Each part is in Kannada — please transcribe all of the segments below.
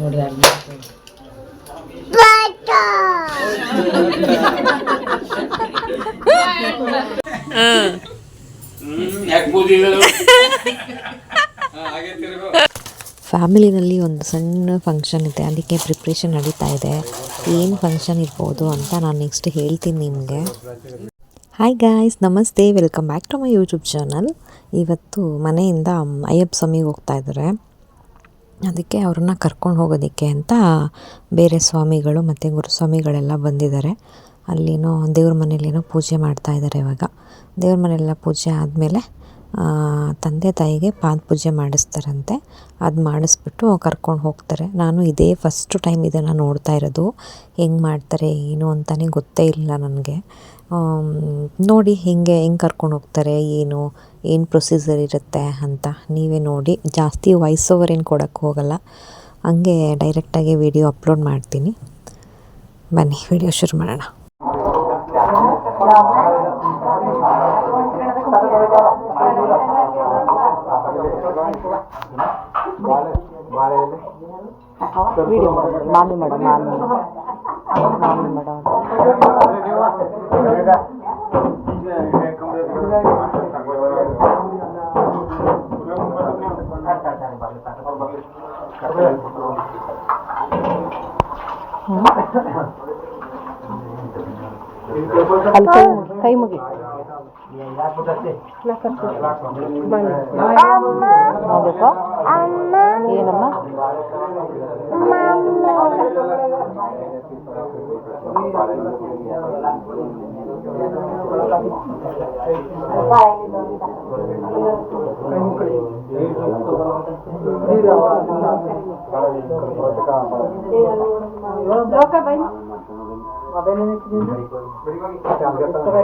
ನೋಡ್ರಿ ಫ್ಯಾಮಿಲಿನಲ್ಲಿ ಒಂದು ಸಣ್ಣ ಫಂಕ್ಷನ್ ಇದೆ. ಅದಕ್ಕೆ ಪ್ರಿಪ್ರೇಷನ್ ನಡೀತಾ ಇದೆ. ಏನು ಫಂಕ್ಷನ್ ಇರ್ಬೋದು ಅಂತ ನಾನು ನೆಕ್ಸ್ಟ್ ಹೇಳ್ತೀನಿ ನಿಮಗೆ. ಹಾಯ್ ಗಾಯ್ಸ್ ನಮಸ್ತೆ. Welcome back to my YouTube channel ಇವತ್ತು ಮನೆಯಿಂದ ಅಯ್ಯಪ್ಪ ಸ್ವಾಮಿಗೆ ಹೋಗ್ತಾ ಇದ್ದಾರೆ. ಅದಕ್ಕೆ ಅವ್ರನ್ನ ಕರ್ಕೊಂಡು ಹೋಗೋದಕ್ಕೆ ಅಂತ ಬೇರೆ ಸ್ವಾಮಿಗಳು ಮತ್ತು ಗುರುಸ್ವಾಮಿಗಳೆಲ್ಲ ಬಂದಿದ್ದಾರೆ. ಅಲ್ಲೇನೋ ದೇವ್ರ ಮನೇಲೇನೋ ಪೂಜೆ ಮಾಡ್ತಾ ಇದ್ದಾರೆ ಇವಾಗ. ದೇವ್ರ ಮನೆಯೆಲ್ಲ ಪೂಜೆ ಆದಮೇಲೆ ತಂದೆ ತಾಯಿಗೆ ಪಾದ ಪೂಜೆ ಮಾಡಿಸ್ತಾರಂತೆ. ಅದು ಮಾಡಿಸ್ಬಿಟ್ಟು ಕರ್ಕೊಂಡು ಹೋಗ್ತಾರೆ. ನಾನು ಇದೇ ಫಸ್ಟ್ ಟೈಮ್ ಇದನ್ನು ನೋಡ್ತಾ ಇರೋದು. ಹೆಂಗೆ ಮಾಡ್ತಾರೆ, ಏನು ಅಂತಲೇ ಗೊತ್ತೇ ಇಲ್ಲ ನನಗೆ. ನೋಡಿ ಹೇಗೆ, ಹೆಂಗೆ ಕರ್ಕೊಂಡು ಹೋಗ್ತಾರೆ, ಏನು ಏನು ಪ್ರೊಸೀಜರ್ ಇರುತ್ತೆ ಅಂತ ನೀವೇ ನೋಡಿ. ಜಾಸ್ತಿ ವಾಯ್ಸ್ ಓವರ್ ಏನು ಕೊಡೋಕ್ಕೆ ಹೋಗಲ್ಲ. ಹಂಗೆ ಡೈರೆಕ್ಟಾಗಿ ವಿಡಿಯೋ ಅಪ್ಲೋಡ್ ಮಾಡ್ತೀನಿ. ಬನ್ನಿ ವಿಡಿಯೋ ಶುರು ಮಾಡೋಣ. ಮೇಡಮ್ ಅಲ್ಲಿ ಕೈ ಮುಗಿ- ಕೈ ಮುಗಿ ನೋಡ್ಬೇಕು ಏನಮ್ಮ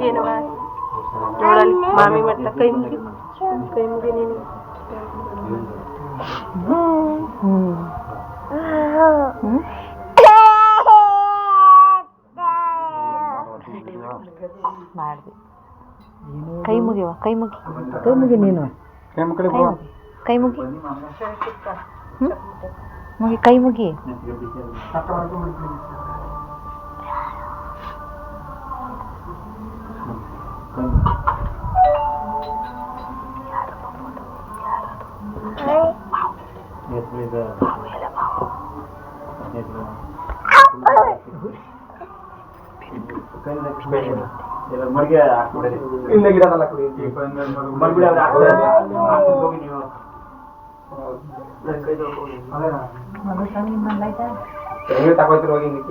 ಏನವ ನೋಡಲ್ಲಿ ಮಾಮಿ ಮಟ್ಟ ಕೈ ಮುಗಿ ಕೈ ಮುಗಿ ನೀನು ಮಾಡ್ದೆ ಕೈ ಮುಗಿವ ಕೈ ಮುಗಿ ಕೈ ಮುಗಿ ನೀನು ಕೈ ಮುಗಿ ಕೈ ಮುಗಿ ಹ್ಮ್? ಮುಗಿ ಕೈ ಮುಗಿ ಮಡಿಗೆ ಹಾಕ್ಬಿಡಿ ಇಲ್ಲ ಗಿಡದಲ್ಲ ಕುಡಿ ಮಲ್ಬಿಡಿ ಅವ್ರು ಹಾಕ್ಬಿಡಿ. ಹಾಕ್ಬಿಟ್ಟು ಹೋಗಿ ನೀವು ಹೆಂಗೆ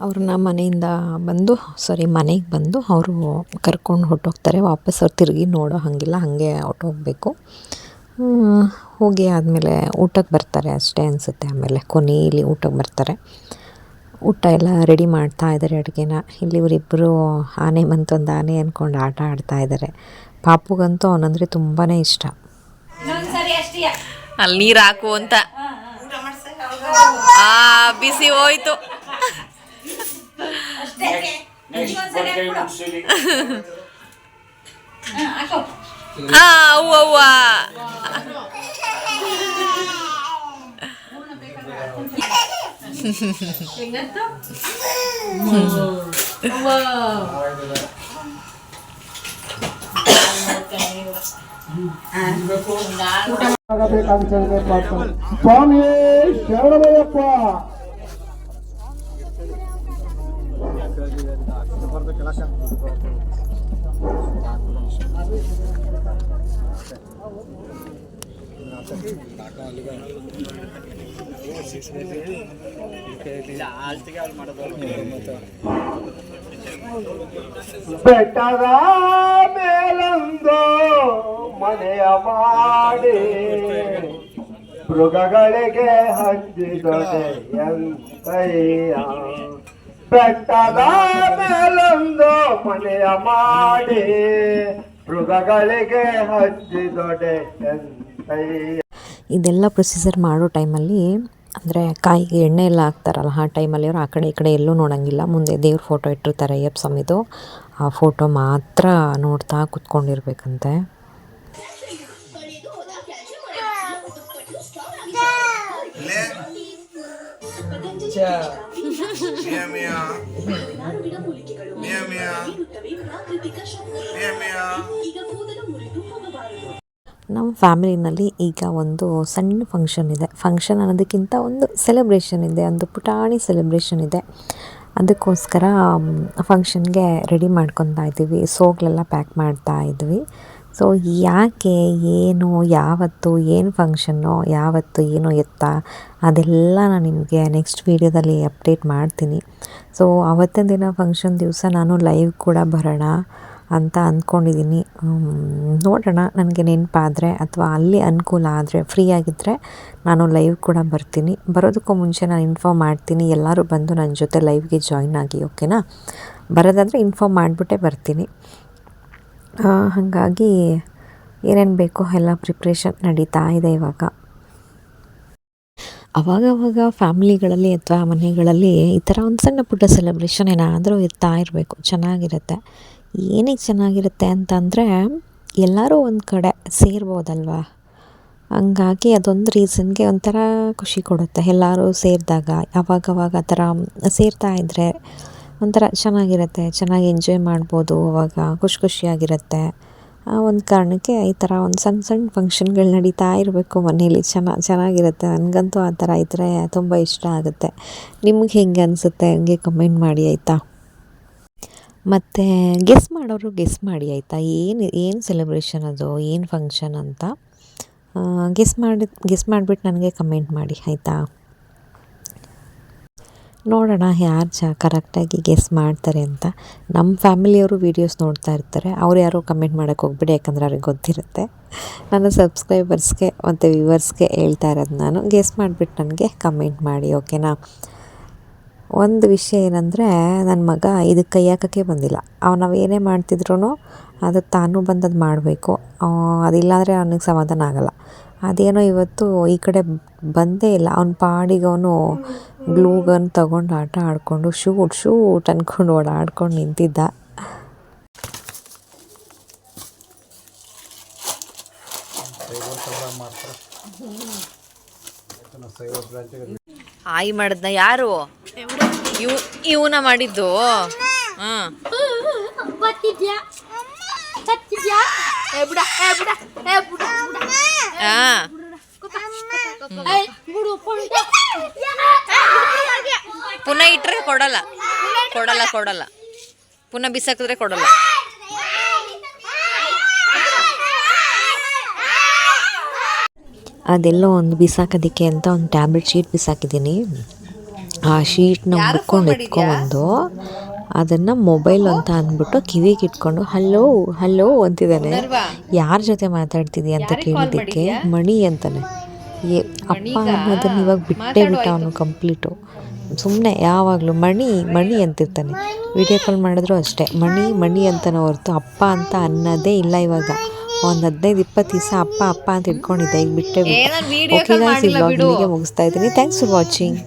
ಅವ್ರನ್ನ ಮನೆಯಿಂದ ಬಂದು ಸಾರಿ ಮನೆಗೆ ಬಂದು ಅವರು ಕರ್ಕೊಂಡು ಹೊರ್ಟೋಗ್ತಾರೆ. ವಾಪಸ್ ಅವ್ರು ತಿರುಗಿ ನೋಡೋ ಹಾಗಿಲ್ಲ ಹಾಗೆ ಹೊರ್ಟೋಗ್ಬೇಕು. ಹ್ಮ್, ಹೋಗಿ ಆದಮೇಲೆ ಊಟಕ್ಕೆ ಬರ್ತಾರೆ ಅಷ್ಟೇ ಅನಿಸುತ್ತೆ ಆಮೇಲೆ. ಕೊನೆಯಲ್ಲಿ ಊಟಕ್ಕೆ ಬರ್ತಾರೆ. ಊಟ ಎಲ್ಲ ರೆಡಿ ಮಾಡ್ತಾ ಇದ್ದಾರೆ ಅಡುಗೆನ. ಇಲ್ಲಿ ಇವರಿಬ್ಬರು ಆನೆ ಮಂತೊಂದು ಆನೆ ಅಂದ್ಕೊಂಡು ಆಟ ಆಡ್ತಾ ಇದ್ದಾರೆ ಪಾಪುಗಂತೂ ಅವನಂದರೆ ತುಂಬಾ ಇಷ್ಟ. ಇನ್ನೊಂದ್ಸರಿ ಅಲ್ಲಿ ನೀರು ಹಾಕು ಅಂತ. Ah, busy boy tú. Ah, ua, ua. Wow. wow. ಸ್ವಾಮಿ ಶರಣಮಯ್ಯಪ್ಪ ಬೆಟ್ಟದ ಮೇಲೊಂದು ಮನೆಯ ಮಾಡಿ ಮೃಗಗಳಿಗೆ ಹಂಚಿದೊಡೆ ಎಂತಯ್ಯ? ಬೆಟ್ಟದ ಮೇಲೊಂದು ಮನೆಯ ಮಾಡಿ ಮೃಗಗಳಿಗೆ ಹಂಚಿದೊಡೆ ಎಂತಯ್ಯ ಇದೆಲ್ಲ ಪ್ರೊಸೀಜರ್ ಮಾಡೋ ಟೈಮಲ್ಲಿ ಅಂದರೆ ಕಾಯಿಗೆ ಎಣ್ಣೆ ಎಲ್ಲ ಹಾಕ್ತಾರಲ್ಲ, ಆ ಟೈಮಲ್ಲಿ ಅವರು ಆ ಕಡೆ ಈ ಕಡೆ ಎಲ್ಲೂ ನೋಡೋಂಗಿಲ್ಲ. ಮುಂದೆ ದೇವ್ರ ಫೋಟೋ ಇಟ್ಟಿರ್ತಾರೆ ಅಯ್ಯಪ್ಪ ಸ್ವಾಮಿದು. ಆ ಫೋಟೋ ಮಾತ್ರ ನೋಡ್ತಾ ಕೂತ್ಕೊಂಡಿರ್ಬೇಕಂತೆ. ನಮ್ಮ ಫ್ಯಾಮಿಲಿನಲ್ಲಿ ಈಗ ಒಂದು ಸಣ್ಣ ಫಂಕ್ಷನ್ ಇದೆ. ಫಂಕ್ಷನ್ ಅನ್ನೋದಕ್ಕಿಂತ ಒಂದು ಸೆಲೆಬ್ರೇಷನ್ ಇದೆ, ಒಂದು ಪುಟಾಣಿ ಸೆಲೆಬ್ರೇಷನ್ ಇದೆ. ಅದಕ್ಕೋಸ್ಕರ ಫಂಕ್ಷನ್ಗೆ ರೆಡಿ ಮಾಡ್ಕೊತಾ ಇದ್ದೀವಿ. ಸೋಗ್ಲೆಲ್ಲ ಪ್ಯಾಕ್ ಮಾಡ್ತಾ ಇದ್ವಿ. ಸೊ ಯಾಕೆ, ಏನು, ಯಾವತ್ತು, ಏನು ಫಂಕ್ಷನ್ನು ಯಾವತ್ತು, ಏನು ಎತ್ತ, ಅದೆಲ್ಲ ನಾನು ನಿಮಗೆ ನೆಕ್ಸ್ಟ್ ವೀಡಿಯೋದಲ್ಲಿ ಅಪ್ಡೇಟ್ ಮಾಡ್ತೀನಿ. ಸೊ ಆವತ್ತಿನ ದಿನ ಫಂಕ್ಷನ್ ದಿವಸ ನಾನು ಲೈವ್ ಕೂಡ ಬರೋಣ. ಅಂತ ಅಂದ್ಕೊಂಡಿದ್ದೀನಿ ನೋಡೋಣ. ನನಗೆ ನೆನಪಾದರೆ ಅಥವಾ ಅಲ್ಲಿ ಅನುಕೂಲ ಆದರೆ ಫ್ರೀ ಆಗಿದ್ದರೆ ನಾನು ಲೈವ್ ಕೂಡ ಬರ್ತೀನಿ. ಬರೋದಕ್ಕೂ ಮುಂಚೆ ನಾನು ಇನ್ಫಾರ್ಮ್ ಮಾಡ್ತೀನಿ. ಎಲ್ಲರೂ ಬಂದು ನನ್ನ ಜೊತೆ ಲೈವ್ಗೆ ಜಾಯ್ನ್ ಆಗಿ ಓಕೆನಾ ಬರೋದಾದರೆ ಇನ್ಫಾರ್ಮ್ ಮಾಡಿಬಿಟ್ಟೆ ಬರ್ತೀನಿ. ಹಾಗಾಗಿ ಏನೇನು ಬೇಕೋ ಎಲ್ಲ ಪ್ರಿಪ್ರೇಷನ್ ನಡೀತಾ ಇದೆ ಇವಾಗ. ಅವಾಗವಾಗ ಫ್ಯಾಮಿಲಿಗಳಲ್ಲಿ ಅಥವಾ ಮನೆಗಳಲ್ಲಿ ಈ ಥರ ಒಂದು ಸಣ್ಣ ಪುಟ್ಟ ಸೆಲೆಬ್ರೇಷನ್ ಏನಾದರೂ ಇರ್ತಾ ಇರಬೇಕು. ಚೆನ್ನಾಗಿರುತ್ತೆ. ಏನಕ್ಕೆ ಚೆನ್ನಾಗಿರುತ್ತೆ ಅಂತಂದರೆ ಎಲ್ಲರೂ ಒಂದು ಕಡೆ ಸೇರ್ಬೋದಲ್ವಾ? ಹಂಗಾಗಿ ಅದೊಂದು ರೀಸನ್ಗೆ ಒಂಥರ ಖುಷಿ ಕೊಡುತ್ತೆ ಎಲ್ಲರೂ ಸೇರಿದಾಗ. ಅವಾಗವಾಗ ಆ ಥರ ಸೇರ್ತಾ ಇದ್ದರೆ ಒಂಥರ ಚೆನ್ನಾಗಿರುತ್ತೆ, ಚೆನ್ನಾಗಿ ಎಂಜಾಯ್ ಮಾಡ್ಬೋದು ಅವಾಗ, ಖುಷಿ ಖುಷಿಯಾಗಿರುತ್ತೆ. ಆ ಒಂದು ಕಾರಣಕ್ಕೆ ಈ ಥರ ಒಂದು ಸಣ್ಣ ಸಣ್ಣ ಫಂಕ್ಷನ್ಗಳು ನಡೀತಾ ಇರಬೇಕು ಮನೇಲಿ. ಚೆನ್ನ, ಚೆನ್ನಾಗಿರುತ್ತೆ. ನನಗಂತೂ ಆ ಥರ ಇದ್ದರೆ ತುಂಬ ಇಷ್ಟ ಆಗುತ್ತೆ. ನಿಮ್ಗೆ ಹೆಂಗೆ ಅನಿಸುತ್ತೆ? ಹಂಗೆ ಕಮೆಂಟ್ ಮಾಡಿ ಆಯಿತಾ? ಮತ್ತು ಗೆಸ್ ಮಾಡೋರು ಗೆಸ್ ಮಾಡಿ, ಆಯಿತಾ? ಏನು ಏನು ಸೆಲೆಬ್ರೇಷನ್ ಅದು? ಏನು ಫಂಕ್ಷನ್ ಅಂತ? ಗೆಸ್ ಮಾಡಿ ಗೆಸ್ ಮಾಡಿಬಿಟ್ಟು ನನಗೆ ಕಮೆಂಟ್ ಮಾಡಿ, ಆಯಿತಾ? ನೋಡೋಣ ಯಾರು ಜ ಕರೆಕ್ಟಾಗಿ ಗೆಸ್ ಮಾಡ್ತಾರೆ ಅಂತ. ನಮ್ಮ ಫ್ಯಾಮಿಲಿಯವರು ವೀಡಿಯೋಸ್ ನೋಡ್ತಾ ಇರ್ತಾರೆ. ಅವ್ರು ಯಾರೋ ಕಮೆಂಟ್ ಮಾಡೋಕ್ಕೆ ಹೋಗ್ಬಿಡಿ, ಯಾಕಂದ್ರೆ ಅವ್ರಿಗೆ ಗೊತ್ತಿರುತ್ತೆ. ನನ್ನ ಸಬ್ಸ್ಕ್ರೈಬರ್ಸ್ಗೆ ಮತ್ತು ವ್ಯೂವರ್ಸ್ಗೆ ಹೇಳ್ತಾ ಇರೋದು ನಾನು. ಗೆಸ್ ಮಾಡಿಬಿಟ್ಟು ನನಗೆ ಕಮೆಂಟ್ ಮಾಡಿ ಓಕೆನಾ ಒಂದು ವಿಷಯ ಏನಂದರೆ ನನ್ನ ಮಗ ಇದು ಕೈ ಹಾಕೋಕ್ಕೆ ಬಂದಿಲ್ಲ. ಅವ ನಾವು ಏನೇ ಮಾಡ್ತಿದ್ರು ಅದು ತಾನು ಬಂದದ್ದು ಮಾಡಬೇಕು. ಅದಿಲ್ಲಾಂದರೆ ಅವನಿಗೆ ಸಮಾಧಾನ ಆಗಲ್ಲ. ಅದೇನೋ ಇವತ್ತು ಈ ಕಡೆ ಬಂದೇ ಇಲ್ಲ. ಅವ್ನ ಪಾಡಿಗೆ ಅವನು ಗ್ಲೂ ಗನ್ ತಗೊಂಡು ಆಟ ಆಡಿಕೊಂಡು, ಶೂಟ್ ಶೂಟ್ ಅಂದ್ಕೊಂಡು ಓಡಾಡ್ಕೊಂಡು ನಿಂತಿದ್ದ. ಆಯಿ ಮಾಡಿದ್ನ ಯಾರು? ಇವ್ ಇವನ ಮಾಡಿದ್ದು? ಪುನಃ ಇಟ್ರೆ ಕೊಡಲ್ಲ. ಕೊಡಲ್ಲ ಕೊಡಲ್ಲ. ಪುನಃ ಬಿಸಾಕಿದ್ರೆ ಕೊಡಲ್ಲ. ಅದೆಲ್ಲೋ ಒಂದು ಬಿಸಾಕೋದಕ್ಕೆ ಅಂತ ಒಂದು ಟ್ಯಾಬ್ಲೆಟ್ ಶೀಟ್ ಬಿಸಾಕಿದ್ದೀನಿ. ಆ ಶೀಟ್ನ ಮುಟ್ಕೊಂಡು ಎತ್ಕೊಂಡ್ಬಂದು ಅದನ್ನು ಮೊಬೈಲ್ ಅಂತ ಅಂದ್ಬಿಟ್ಟು ಕಿವಿಗೆ ಇಟ್ಕೊಂಡು ಹಲೋ ಹಲೋ ಅಂತಿದ್ದಾನೆ. ಯಾರ ಜೊತೆ ಮಾತಾಡ್ತಿದ್ದೀಯ ಅಂತ ಕೇಳಿದ್ದಕ್ಕೆ ಮಣಿ ಅಂತಾನೆ. ಏ ಅಪ್ಪ ಅನ್ನೋದನ್ನ ಇವಾಗ ಬಿಟ್ಟೇ ಬಿಟ್ಟ ಅವನು ಕಂಪ್ಲೀಟು. ಸುಮ್ಮನೆ ಯಾವಾಗಲೂ ಮಣಿ ಮಣಿ ಅಂತಿರ್ತಾನೆ. ವಿಡಿಯೋ ಕಾಲ್ ಮಾಡಿದ್ರು ಅಷ್ಟೇ. ಮಣಿ ಮಣಿ ಅಂತಾನೆ ಹೊರ್ತು ಅಪ್ಪ ಅಂತ ಅನ್ನೋದೇ ಇಲ್ಲ ಇವಾಗ. ಒಂದು ಹದಿನೈದು ಇಪ್ಪತ್ತು ದಿವಸ ಅಪ್ಪ ಅಪ್ಪ ಅಂತ ಇಟ್ಕೊಂಡಿದ್ದೆ. ಈಗ ಬಿಟ್ಟೆ ಓಕೆ ಗಾಯ್ಸ್ ಈ ವ್ಲಾಗ್. ಇಲ್ಲಿಗೆ ಮುಗಿಸ್ತಾ ಇದ್ದೀನಿ. Thanks for watching